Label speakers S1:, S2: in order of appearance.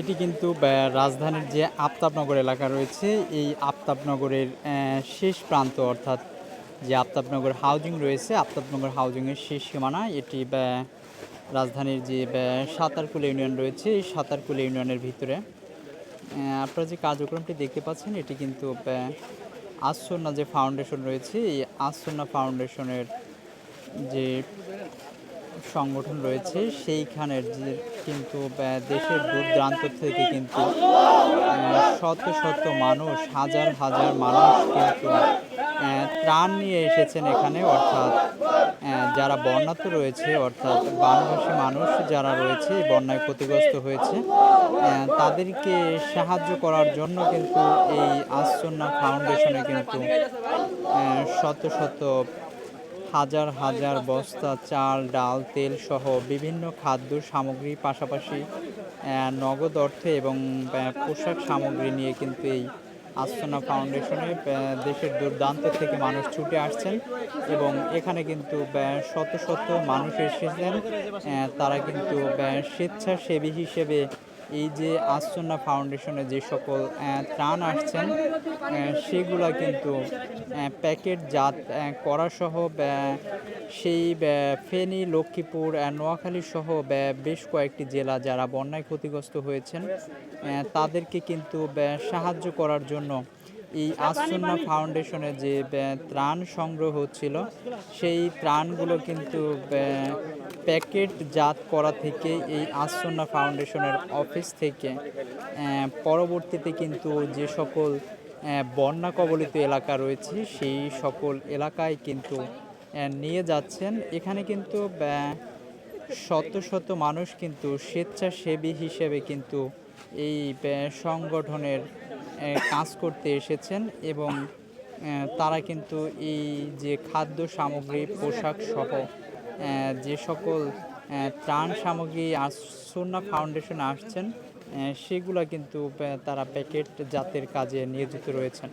S1: এটি কিন্তু রাজধানীর যে আফতাবনগর এলাকা রয়েছে, এই আফতাবনগরের শেষ প্রান্ত, অর্থাৎ যে আফতাবনগর হাউজিং রয়েছে, আফতাবনগর হাউজিংয়ের শেষ সীমানা, এটি রাজধানীর যে সাঁতারকুল ইউনিয়ন রয়েছে, এই সাঁতারকুল ইউনিয়নের ভিতরে। আপনারা যে কার্যক্রমটি দেখতে পাচ্ছেন, এটি কিন্তু আসন্না যে ফাউন্ডেশন রয়েছে, এই আসন্না ফাউন্ডেশনের যে সংগঠন রয়েছে, সেইখানের যে কিন্তু দেশের দূর দূরান্ত থেকে কিন্তু শত শত মানুষ, হাজার হাজার মানুষ কিন্তু ত্রাণ নিয়ে এসেছেন এখানে, অর্থাৎ যারা বন্যাত রয়েছে, অর্থাৎ বানভাসী মানুষ যারা রয়েছে বন্যায় ক্ষতিগ্রস্ত হয়েছে তাদেরকে সাহায্য করার জন্য কিন্তু এই আশ্চন্যা ফাউন্ডেশনে কিন্তু শত শত হাজার হাজার বস্তা চাল, ডাল, তেল সহ বিভিন্ন খাদ্য সামগ্রী পাশাপাশি নগদ অর্থে এবং পোশাক সামগ্রী নিয়ে কিন্তু এই আস্তনা ফাউন্ডেশনে দেশের দুর্দান্ত থেকে মানুষ ছুটে আসছেন এবং এখানে কিন্তু শত শত মানুষ এসেছেন। তারা কিন্তু স্বেচ্ছাসেবী হিসেবে এই যে আশ্চন্না ফাউন্ডেশনে যে সকল ত্রাণ আসছেন সেগুলা কিন্তু প্যাকেটজাত করাসহ করা সহ সেই ফেনি, লক্ষ্মীপুর নোয়াখালী সহ বেশ কয়েকটি জেলা যারা বন্যায় ক্ষতিগ্রস্ত হয়েছেন তাদেরকে কিন্তু সাহায্য করার জন্য এই আসন্না ফাউন্ডেশনে যে ত্রাণ সংগ্রহ হচ্ছিল সেই ত্রাণগুলো কিন্তু আহ, প্যাকেট জাত করা থেকে এই আসন্না ফাউন্ডেশনের অফিস থেকে পরবর্তীতে কিন্তু যে সকল বন্যা কবলিত এলাকা রয়েছে সেই সকল এলাকায় কিন্তু নিয়ে যাচ্ছেন। এখানে কিন্তু শত শত মানুষ কিন্তু স্বেচ্ছাসেবী হিসেবে কিন্তু এই সংগঠনের কাজ করতে এসেছেন এবং তারা কিন্তু এই যে খাদ্য সামগ্রী, পোশাক সহ যে সকল ত্রাণ সামগ্রী আসন্না ফাউন্ডেশন আসছেন সেগুলো কিন্তু তারা প্যাকেট জাতের কাজে নিয়োজিত রয়েছেন।